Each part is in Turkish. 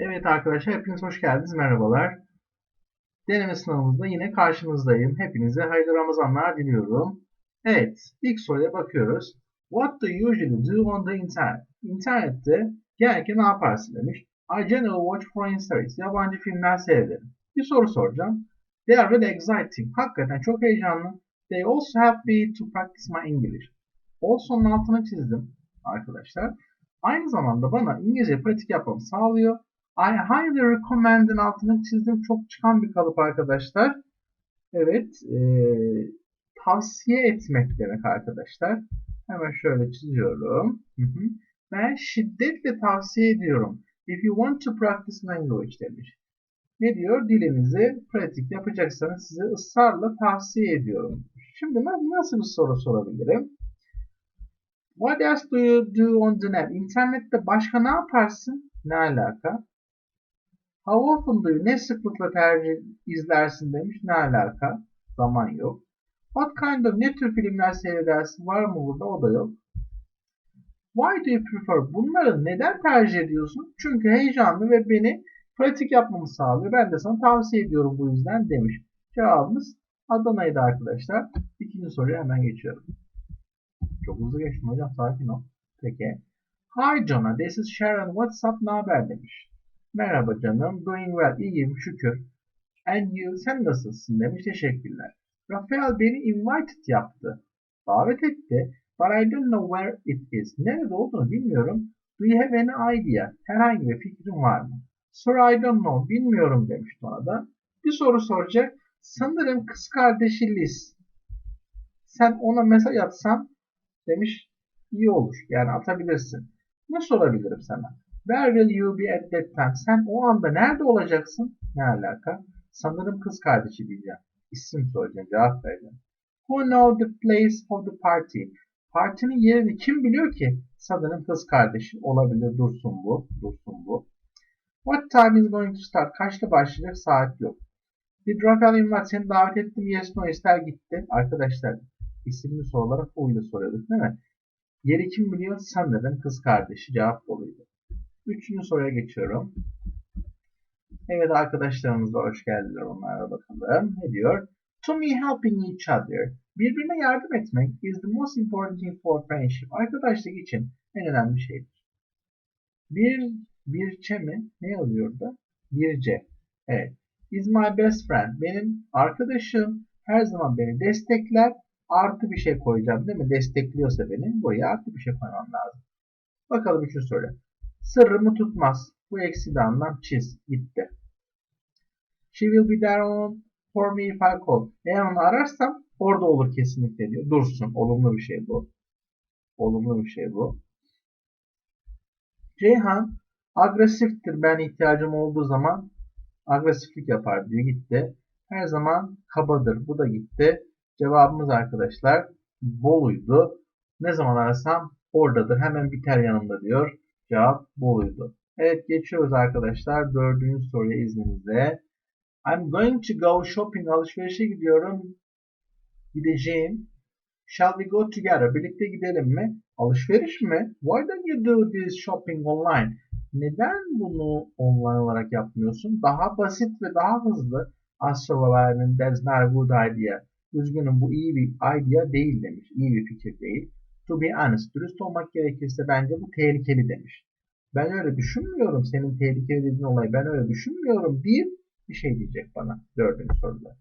Evet arkadaşlar hepiniz hoş geldiniz. Merhabalar. Deneme sınavımızda yine karşınızdayım. Hepinize hayırlı Ramazanlar diliyorum. Evet, ilk soruya bakıyoruz. What do you usually do on the internet? İnternette genellikle ne yaparsın demiş. I generally watch foreign series. Yabancı filmler seyrederim. Bir soru soracağım. They are really exciting. Hakikaten çok heyecanlı. They also help me to practice my English. Also'nun altını çizdim arkadaşlar. Aynı zamanda bana İngilizce pratik yapmamı sağlıyor. I highly recommend'in altını çizdim. Çok çıkan bir kalıp arkadaşlar. Evet. E, tavsiye etmek demek arkadaşlar. Hemen şöyle çiziyorum. Hı hı. Ben şiddetle tavsiye ediyorum. If you want to practice language demiş. Ne diyor? Dilinizi pratik yapacaksanız size ısrarla tavsiye ediyorum. Şimdi ben nasıl bir soru sorabilirim? What else do you do on the net? İnternette başka ne yaparsın? Ne alaka? How often? Ne sıklıkla tercih izlersin demiş. Ne alaka? Zaman yok. What kind of ne tür filmler seyredersin? Var mı burada? O da yok. Why do you prefer? Bunları neden tercih ediyorsun? Çünkü heyecanlı ve beni pratik yapmamı sağlıyor. Ben de sana tavsiye ediyorum bu yüzden demiş. Cevabımız Adana'ydı arkadaşlar. İkinci soruya hemen geçiyorum. Çok hızlı geçtim hocam. Sakin ol. Peki. Hi Jonah, this is Sharon. What's up? Ne haber demiş. Merhaba canım. Doing well. İyiyim şükür. And you? Sen nasılsın demiş. Teşekkürler. Rafael beni invited yaptı. Davet etti. But I don't know where it is. Nerede olduğunu bilmiyorum. Do you have any idea? Herhangi bir fikrin var mı? Sir I don't know. Bilmiyorum demiş ona da. Bir soru soracak. Sanırım kız kardeşi Liz. Sen ona mesaj atsan demiş iyi olur. Yani atabilirsin. Ne sorabilirim sana? Where will you be at that time? Sen o anda nerede olacaksın? Ne alaka? Sanırım kız kardeşi diyeceğim. İsim soracağım, cevap vereceğim. Who know the place of the party? Partinin yerini kim biliyor ki? Sanırım kız kardeşi olabilir. Dursun bu. Dursun bu. What time is going to start? Kaçta başlayacak? Saat yok. Did Rafael invite? Seni davet ettim. Yes, no, ister gitti. Arkadaşlar isimli sorulara ile soruyorduk değil mi? Yeri kim biliyor? Sanırım kız kardeşi. Cevap doluydu. Üçüncü soruya geçiyorum. Evet arkadaşlarımız da hoş geldiler. Onlara bakalım. Ne diyor? To me helping each other. Birbirine yardım etmek is the most important thing for friendship. Arkadaşlık için en önemli şeydir. Bir, birçe mi? Ne yazıyor da? Birce. Evet. Is my best friend. Benim arkadaşım her zaman beni destekler. Artı bir şey koyacağım değil mi? Destekliyorsa beni buraya artı bir şey koymam lazım. Bakalım üçüncü soru. Sırrımı tutmaz. Bu eksi de anlam çiz. Gitti. She will be there on for me if I call. Eğer onu ararsam orada olur kesinlikle diyor. Dursun. Olumlu bir şey bu. Olumlu bir şey bu. Ceyhan agresiftir. Ben ihtiyacım olduğu zaman agresiflik yapar diyor. Gitti. Her zaman kabadır. Bu da gitti. Cevabımız arkadaşlar Bolu'ydu. Ne zaman arasam oradadır. Hemen biter yanımda diyor. Cevap Bolu'ydu. Evet geçiyoruz arkadaşlar. Dördüncü soruya izninizle. I'm going to go shopping. Alışverişe gidiyorum. Gideceğim. Shall we go together? Birlikte gidelim mi? Alışveriş mi? Why don't you do this shopping online? Neden bunu online olarak yapmıyorsun? Daha basit ve daha hızlı. Astrovaler'in that's not a good idea. Üzgünüm bu iyi bir idea değil demiş. İyi bir fikir değil. To be honest, dürüst olmak gerekirse bence bu tehlikeli demiş. Ben öyle düşünmüyorum. Senin tehlikeli dediğin olayı ben öyle düşünmüyorum deyip bir şey diyecek bana dördüncü soruda.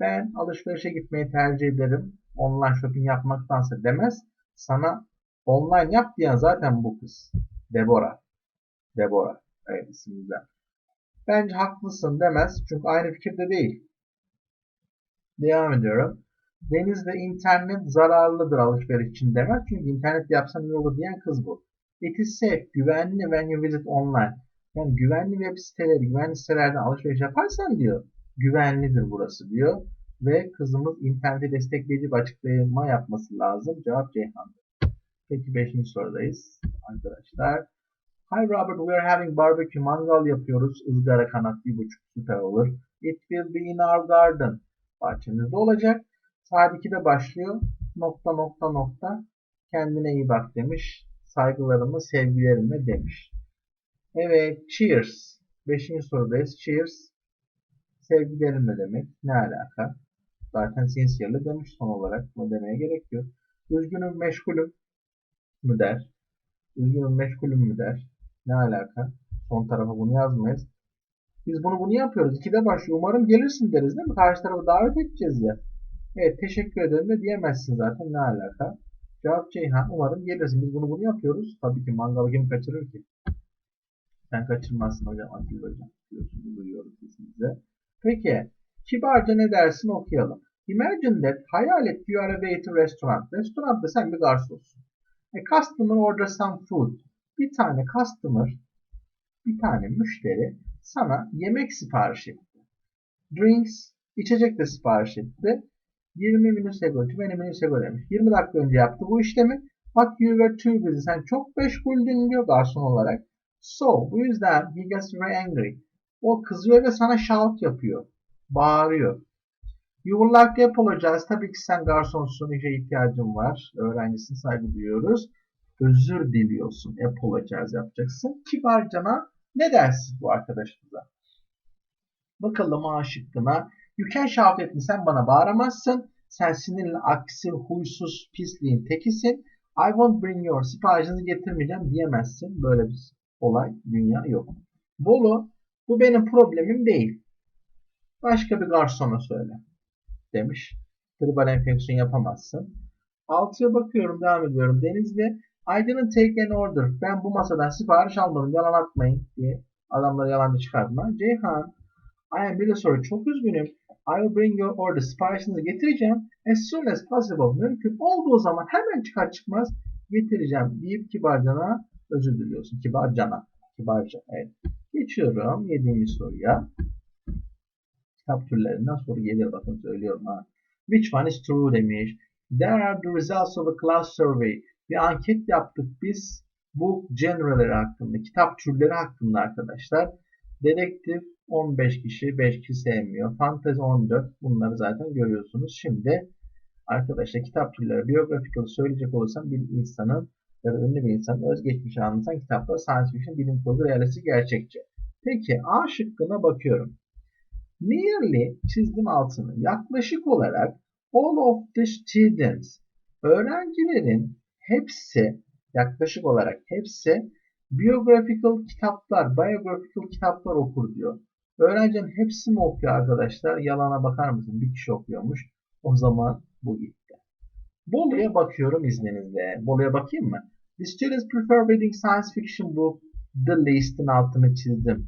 Ben alışverişe gitmeyi tercih ederim. Online shopping yapmaktansa demez. Sana online yap diyen zaten bu kız. Deborah. Deborah. Evet isim güzel. Bence haklısın demez. Çünkü aynı fikirde değil. Devam ediyorum. Denizde internet zararlıdır alışveriş için demez. Çünkü internet yapsan iyi olur diyen kız bu. It is safe, güvenli when you visit online. Yani güvenli web siteleri, güvenli sitelerden alışveriş yaparsan diyor, güvenlidir burası diyor. Ve kızımız interneti destekleyici bir açıklama yapması lazım. Cevap Ceyhan'dır. Peki 5. sorudayız arkadaşlar. Hi Robert, we are having barbecue. Mangal yapıyoruz. Izgara kanat bir buçuk süper olur. It will be in our garden. Bahçemizde olacak. Saat 2'de başlıyor. Nokta nokta nokta. Kendine iyi bak demiş. Saygılarımı, sevgilerimi demiş. Evet, cheers. Beşinci sorudayız. Cheers. Sevgilerim ne demek? Ne alaka? Zaten sincerely demiş son olarak. Bunu demeye gerek yok. Üzgünüm, meşgulüm mü der. Üzgünüm, meşgulüm mü der. Ne alaka? Son tarafa bunu yazmayız. Biz bunu bunu yapıyoruz. İkide başlıyor. Umarım gelirsin deriz değil mi? Karşı tarafı davet edeceğiz ya. Evet teşekkür ederim de diyemezsin zaten. Ne alaka? Cevap Ceyhan. Umarım gelirsin. Biz bunu bunu yapıyoruz. Tabii ki mangalı kim kaçırır ki? Sen kaçırmazsın hocam. Atilla hocam. Diyorsunuz. Duyuyoruz sesinize. Peki. Kibarca ne dersin okuyalım. Imagine that hayal et you are a waiter restaurant. Restoranda sen bir garsonsun. A customer orders some food. Bir tane customer, bir tane müşteri sana yemek sipariş etti. Drinks, içecek de sipariş etti. 20 minutes ago, 20 minutes ago demiş. 20 dakika önce yaptı bu işlemi. But you were too busy. Sen çok meşguldün diyor garson olarak. So, bu yüzden he gets very angry. O kızıyor ve sana shout yapıyor. Bağırıyor. You would like to apologize. Tabii ki sen garsonsun, işe ihtiyacın var. Öğrencisin, saygı duyuyoruz. Özür diliyorsun. Apologize yapacaksın. Kibarcana ne dersin bu arkadaşımıza? Bakalım A şıkkına. You can shout at me. Sen bana bağıramazsın. Sen sinirli, aksi, huysuz, pisliğin tekisin. I won't bring your siparişinizi getirmeyeceğim diyemezsin. Böyle bir olay, dünya yok. Bolu, bu benim problemim değil. Başka bir garsona söyle demiş. Tribal enfeksiyon yapamazsın. Altıya bakıyorum, devam ediyorum. Denizli, I didn't take an order. Ben bu masadan sipariş almadım. Yalan atmayın diye adamları yalancı çıkardılar. Ceyhan, I am really sorry. Çok üzgünüm. I will bring your order. Siparişinizi getireceğim. As soon as possible. Mümkün olduğu zaman hemen çıkar çıkmaz getireceğim deyip kibarcana özür diliyorsun. Kibarcana. Kibarca. Evet. Geçiyorum yediğimiz soruya. Kitap türlerinden soru gelir. Bakın söylüyorum ha. Which one is true demiş. There are the results of a class survey. Bir anket yaptık biz bu genreleri hakkında, kitap türleri hakkında arkadaşlar. Dedektif 15 kişi, 5 kişi sevmiyor. Fantezi 14. Bunları zaten görüyorsunuz. Şimdi arkadaşlar kitap türleri biyografikal söyleyecek olursam bir insanın ya da ünlü bir insanın özgeçmişi anlatan kitaplar science fiction, bilim kurgu, realistik, gerçekçi. Peki A şıkkına bakıyorum. Nearly çizdim altını. Yaklaşık olarak all of the students öğrencilerin hepsi yaklaşık olarak hepsi biographical kitaplar, biographical kitaplar okur diyor. Öğrencinin hepsi mi okuyor arkadaşlar? Yalana bakar mısın? Bir kişi okuyormuş. O zaman bu gitti. Bolu'ya bakıyorum izninizle. Bolu'ya bakayım mı? The students prefer reading science fiction book. The least'in altını çizdim.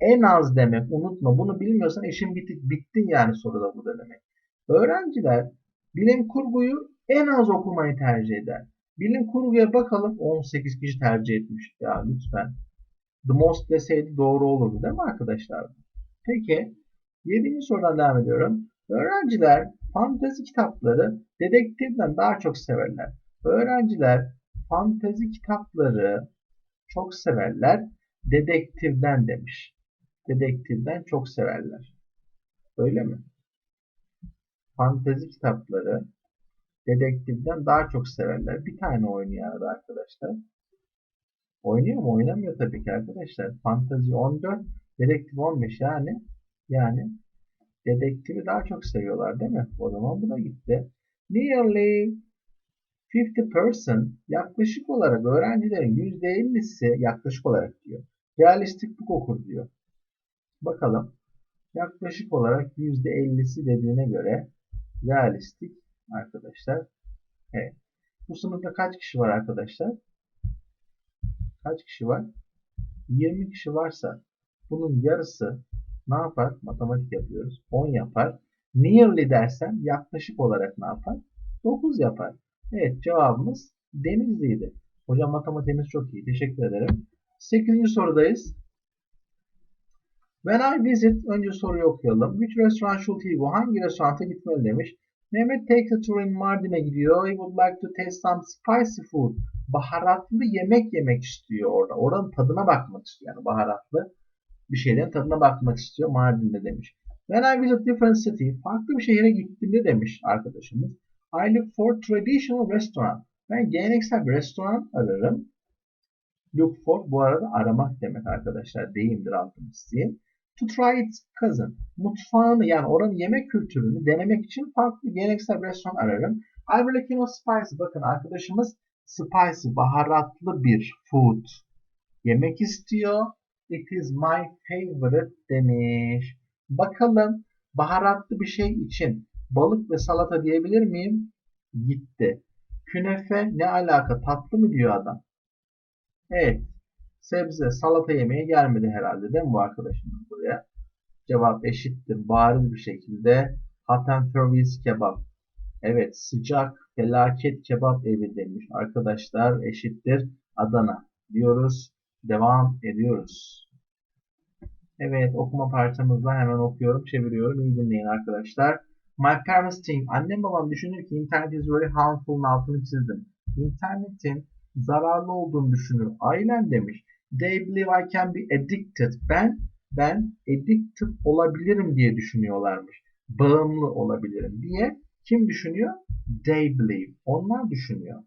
En az demek unutma. Bunu bilmiyorsan işin bitik. Bittin yani soruda bu da demek. Öğrenciler bilim kurguyu en az okumayı tercih eder. Bilim kurguya bakalım 18 kişi tercih etmiş. Ya lütfen. The most deseydi doğru olurdu değil mi arkadaşlar? Peki 7. sorudan devam ediyorum. Öğrenciler fantezi kitapları dedektiften daha çok severler. Öğrenciler fantezi kitapları çok severler. Dedektifden demiş. Dedektifden çok severler. Öyle mi? Fantezi kitapları dedektifden daha çok severler. Bir tane oynuyor arada arkadaşlar. Oynuyor mu? Oynamıyor tabii ki arkadaşlar. Fantazi 14, dedektif 15 yani yani dedektifi daha çok seviyorlar değil mi? O zaman bu da gitti. Nearly 50% yaklaşık olarak öğrencilerin %50'si yaklaşık olarak diyor. Realistik book okur diyor. Bakalım. Yaklaşık olarak %50'si dediğine göre realistik arkadaşlar. Evet. Bu sınıfta kaç kişi var arkadaşlar? Kaç kişi var? 20 kişi varsa bunun yarısı ne yapar? Matematik yapıyoruz. 10 yapar. Nearly dersen yaklaşık olarak ne yapar? 9 yapar. Evet cevabımız Denizli'ydi. Hocam matematiğiniz çok iyi. Teşekkür ederim. 8. sorudayız. When I visit, önce soruyu okuyalım. Which restaurant should he go? Hangi restoranta gitmeli demiş. Mehmet takes a tour in Mardin'e gidiyor. He would like to taste some spicy food. Baharatlı yemek yemek istiyor orada. Oranın tadına bakmak istiyor. Yani baharatlı bir şeylerin tadına bakmak istiyor Mardin'de demiş. When I visit different city, farklı bir şehre gittiğimde demiş arkadaşımız. I look for traditional restaurant. Ben geleneksel bir restoran ararım. Look for bu arada aramak demek arkadaşlar. Deyimdir altını çizeyim. To try its cousin. Mutfağını yani oranın yemek kültürünü denemek için farklı geleneksel bir restoran ararım. I will like you spicy. Bakın arkadaşımız spicy, baharatlı bir food yemek istiyor. It is my favorite demiş. Bakalım baharatlı bir şey için balık ve salata diyebilir miyim? Gitti. Künefe ne alaka tatlı mı diyor adam. Evet. Sebze salata yemeye gelmedi herhalde değil mi bu arkadaşımız buraya? Cevap eşittir. Bariz bir şekilde and service kebap. Evet sıcak felaket kebap evi demiş. Arkadaşlar eşittir Adana diyoruz. Devam ediyoruz. Evet okuma parçamızda hemen okuyorum çeviriyorum. İyi dinleyin arkadaşlar. My parents think, annem babam düşünür ki internet is very harmful'un altını çizdim. İnternetin zararlı olduğunu düşünür. Ailem demiş. They believe I can be addicted. Ben, ben addicted olabilirim diye düşünüyorlarmış. Bağımlı olabilirim diye kim düşünüyor? They believe. Onlar düşünüyor.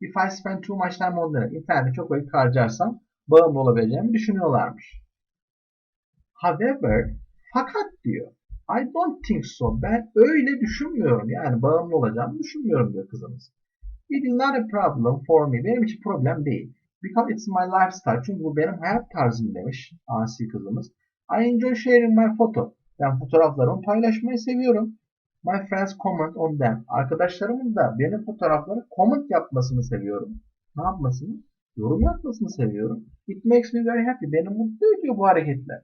If I spend too much time on the internette çok vakit harcarsam bağımlı olabileceğimi düşünüyorlarmış. However, fakat diyor. I don't think so. Ben öyle düşünmüyorum. Yani bağımlı olacağımı düşünmüyorum diyor kızımız. It is not a problem for me. Benim için problem değil. Because it's my lifestyle. Çünkü bu benim hayat tarzım demiş asi kızımız. I enjoy sharing my photo. Ben fotoğraflarımı paylaşmayı seviyorum. My friends comment on them. Arkadaşlarımın da benim fotoğrafları comment yapmasını seviyorum. Ne yapmasını? Yorum yapmasını seviyorum. It makes me very happy. Beni mutlu ediyor bu hareketler.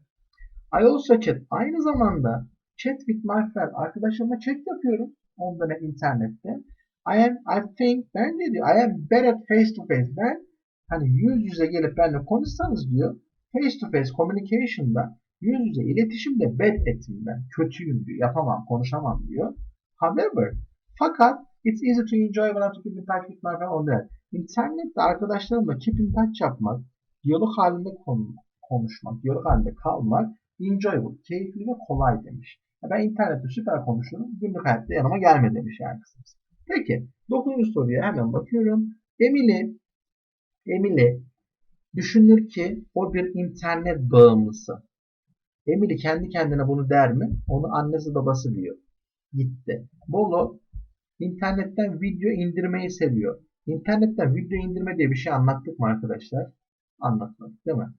I also chat. Aynı zamanda chat with my friend. Arkadaşlarıma chat yapıyorum. Ondan internette. I am, I think, ben ne diyor? I am better face to face. Ben hani yüz yüze gelip benimle konuşsanız diyor. Face to face communication'da yüz yüze iletişimde bad etim ben. Kötüyüm diyor. Yapamam, konuşamam diyor. However, fakat it's easy to enjoy when I'm touch with my friend on that. İnternette arkadaşlarımla keep in touch yapmak, diyalog halinde konuşmak, diyalog halinde kalmak enjoyable, keyifli ve kolay demiş. Ben internette süper konuşurum, günlük hayatta yanıma gelme demiş yani kısmımız. Peki, dokuzuncu soruya hemen bakıyorum. Emily, Emily düşünür ki o bir internet bağımlısı. Emily kendi kendine bunu der mi? Onu annesi babası diyor. Gitti. Bolo internetten video indirmeyi seviyor. İnternetten video indirme diye bir şey anlattık mı arkadaşlar? Anlatmadık değil mi?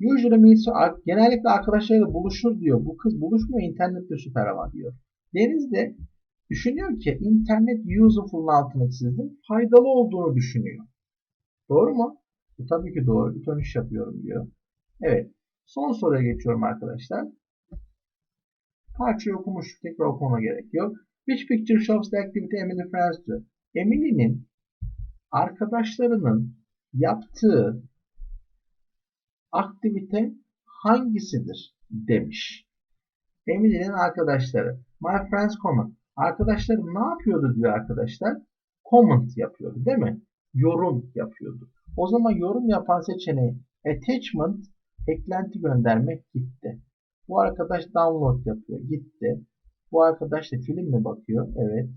Usually meets genellikle arkadaşlarıyla buluşur diyor. Bu kız buluşmuyor internette süper ama diyor. Deniz de düşünüyor ki internet useful'un altını çizdim. Faydalı olduğunu düşünüyor. Doğru mu? Bu tabii ki doğru. Bir iş yapıyorum diyor. Evet. Son soruya geçiyorum arkadaşlar. Parçayı okumuş. Tekrar okumama gerek yok. Which picture shows the activity Emily friends do? Emily'nin arkadaşlarının yaptığı aktivite hangisidir demiş. Emily'nin arkadaşları. My friends comment. Arkadaşlarım ne yapıyordu diyor arkadaşlar. Comment yapıyordu değil mi? Yorum yapıyordu. O zaman yorum yapan seçeneği attachment eklenti göndermek gitti. Bu arkadaş download yapıyor. Gitti. Bu arkadaş da film mi bakıyor? Evet.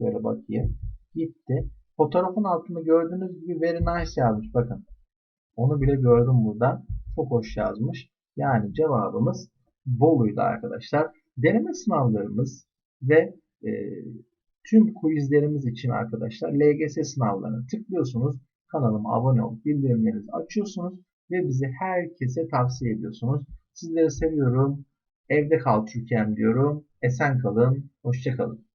Böyle bakayım. Gitti. Fotoğrafın altında gördüğünüz gibi very nice yazmış. Bakın. Onu bile gördüm buradan. Çok hoş yazmış. Yani cevabımız Bolu'ydu arkadaşlar. Deneme sınavlarımız ve e, tüm quizlerimiz için arkadaşlar LGS sınavlarına tıklıyorsunuz. Kanalıma abone olup bildirimlerinizi açıyorsunuz ve bizi herkese tavsiye ediyorsunuz. Sizleri seviyorum. Evde kal Türkiye'm diyorum. Esen kalın. Hoşçakalın.